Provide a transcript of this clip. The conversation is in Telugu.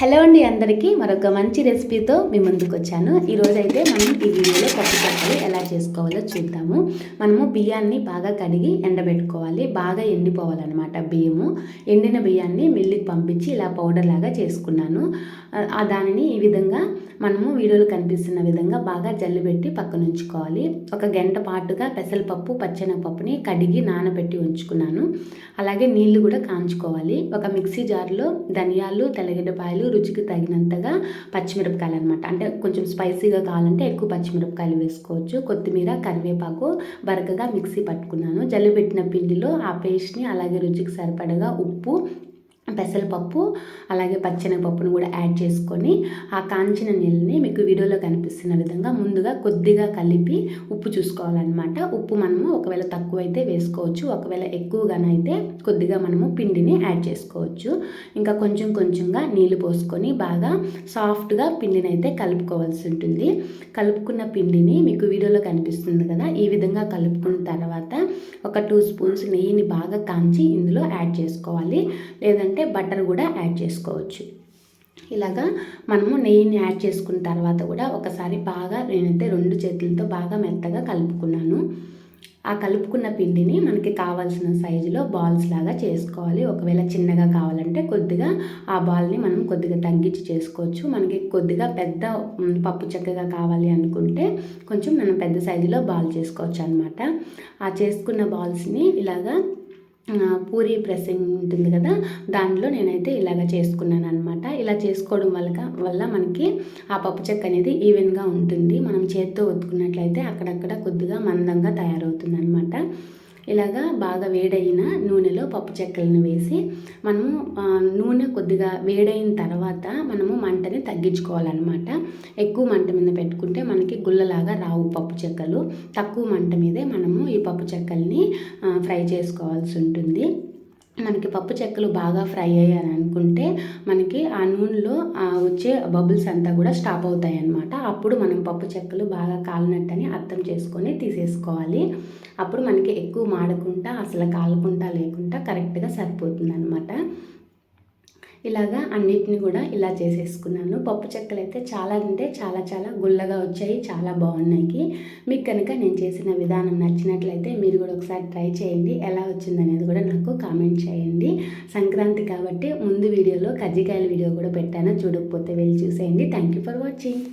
హలో అండి అందరికీ మరొక మంచి రెసిపీతో మీ ముందుకు వచ్చాను. ఈరోజు అయితే మనం ఈ వీడియోలో పప్పు ఎలా చేసుకోవాలో చూద్దాము. మనము బియ్యాన్ని బాగా కడిగి ఎండబెట్టుకోవాలి. బాగా ఎండిపోవాలన్నమాట బియ్యము. ఎండిన బియ్యాన్ని మిల్లికి పంపించి ఇలా పౌడర్ లాగా చేసుకున్నాను. ఆ దానిని ఈ విధంగా మనము వీడియోలో కనిపిస్తున్న విధంగా బాగా జల్లిబెట్టి పక్కన ఉంచుకోవాలి ఒక గంట పాటుగా పెసరపప్పు పచ్చెనగపప్పుని కడిగి నానబెట్టి ఉంచుకున్నాను. అలాగే నీళ్ళు కూడా కాంచుకోవాలి. ఒక మిక్సీ జార్లో ధనియాలు తెల్లగడ్డపాయలు రుచికి తగినంతగా పచ్చిమిరపకాయలు అనమాట అంటే కొంచెం స్పైసీగా కావాలంటే ఎక్కువ పచ్చిమిరపకాయలు వేసుకోవచ్చు. కొత్తిమీర కరివేపాకు బరకగా మిక్సీ పట్టుకున్నాను. జల్లిపెట్టిన పిండిలో ఆ పేస్ట్ని అలాగే రుచికి సరిపడగా ఉప్పు పెసరపప్పు అలాగే పచ్చెనగపప్పును కూడా యాడ్ చేసుకొని ఆ కాంచిన నీళ్ళని మీకు వీడియోలో కనిపిస్తున్న విధంగా ముందుగా కొద్దిగా కలిపి ఉప్పు చూసుకోవాలన్నమాట. ఉప్పు మనము ఒకవేళ తక్కువైతే వేసుకోవచ్చు ఒకవేళ ఎక్కువగానైతే కొద్దిగా మనము పిండిని యాడ్ చేసుకోవచ్చు. ఇంకా కొంచెం కొంచెంగా నీళ్ళు పోసుకొని బాగా సాఫ్ట్గా పిండిని అయితే కలుపుకోవాల్సి ఉంటుంది. కలుపుకున్న పిండిని మీకు వీడియోలో కనిపిస్తుంది కదా ఈ విధంగా కలుపుకున్న తర్వాత ఒక టూ స్పూన్స్ నెయ్యిని బాగా కాంచి ఇందులో యాడ్ చేసుకోవాలి. లేదంటే బటర్ కూడా యాడ్ చేసుకోవచ్చు. ఇలాగా మనము నెయ్యిని యాడ్ చేసుకున్న తర్వాత కూడా ఒకసారి బాగా నేనైతే రెండు చేతులతో బాగా మెత్తగా కలుపుకున్నాను. ఆ కలుపుకున్న పిండిని మనకి కావాల్సిన సైజులో బాల్స్ లాగా చేసుకోవాలి. ఒకవేళ చిన్నగా కావాలంటే కొద్దిగా ఆ బాల్ని మనం కొద్దిగా తగ్గించి చేసుకోవచ్చు. మనకి కొద్దిగా పెద్ద పప్పు చెక్కగా కావాలి అనుకుంటే కొంచెం మనం పెద్ద సైజులో బాల్ చేసుకోవచ్చు అనమాట ఆ చేసుకున్న బాల్స్ని ఇలాగా పూరి ప్రెస్సింగ్ ఉంటుంది కదా దానిలో నేనైతే ఇలాగ చేసుకున్నాను అనమాట ఇలా చేసుకోవడం వల్ల వల్ల మనకి ఆ పప్పు చెక్క అనేది ఈవెన్గా ఉంటుంది. మనం చేత్తో ఒత్తుకున్నట్లయితే అక్కడక్కడ కొద్దిగా మందంగా తయారవుతుంది అనమాట ఇలాగా బాగా వేడైన నూనెలో పప్పు చెక్కలను వేసి మనము నూనె కొద్దిగా వేడైన తర్వాత మనము మంటని తగ్గించుకోవాలన్నమాట. ఎక్కువ మంట మీద పెట్టుకుంటే మనకి గుల్లలాగా రావు పప్పు చెక్కలు. తక్కువ మంట మీదే మనము ఈ పప్పు చెక్కల్ని ఫ్రై చేసుకోవాల్సి ఉంటుంది. మనకి పప్పు చెక్కలు బాగా ఫ్రై అయ్యాయని అనుకుంటే మనకి ఆ నూనెలో వచ్చే బబుల్స్ అంతా కూడా స్టాప్ అవుతాయి అన్నమాట అప్పుడు మనం పప్పు చెక్కలు బాగా కాలినట్టని అర్థం చేసుకొని తీసేసుకోవాలి. అప్పుడు మనకి ఎక్కువ మాడకుండా అసలు కాలకుండా లేకుండా కరెక్ట్గా సరిపోతుంది అనమాట ఇలాగా అన్నిటిని కూడా ఇలా చేసేసుకున్నాను. పప్పు చెక్కలు అయితే చాలా అంటే చాలా చాలా గుల్లగా వచ్చాయి చాలా బాగున్నాయి. మీకు కనుక నేను చేసిన విధానం నచ్చినట్లయితే మీరు కూడా ఒకసారి ట్రై చేయండి. ఎలా వచ్చిందనేది కూడా నాకు కామెంట్ చేయండి. సంక్రాంతి కాబట్టి ముందు వీడియోలో కజ్జికాయల వీడియో కూడా పెట్టాను. చూడకపోతే వెళ్ళి చూసేయండి. Thank you for watching